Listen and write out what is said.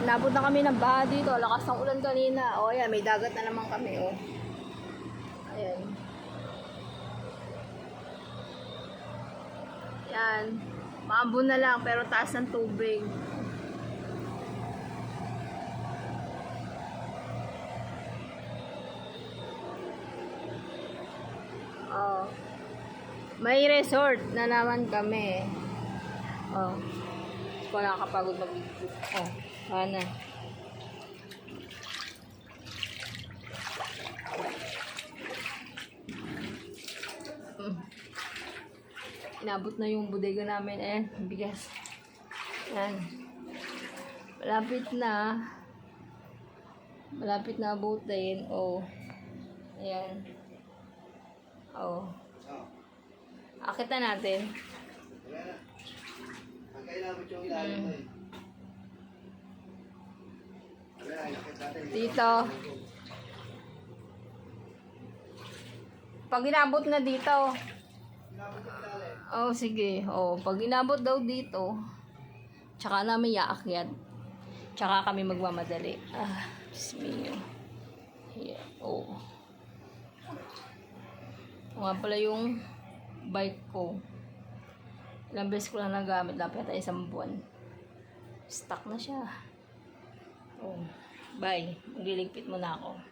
Nabot na kami ng baha dito. Lakas ng ulan kanina. O, oh, ayan. May dagat na naman kami, oh. Ayan. Yan. Maambon na lang, pero taas ng tubig. Oh. May resort na naman kami. Oh. Wala kapagod mag Oh, sana. Mm. Inabot na yung bodega namin eh. Bigas. Yan. Malapit na. Malapit na abutin. Oh. Ayan. Oh. Akit na natin. Dito. Pag inabot na dito. Oh, sige. Oh, pag inabot daw dito, tsaka namin yaakyat. Tsaka kami magmamadali. Ah, mio. Yeah. Oh. Nga pala yung bike ko. Ilang beses ko lang nagamit. Na isang buwan. Stuck na siya. Oh. Bye. Magliligpit muna ako.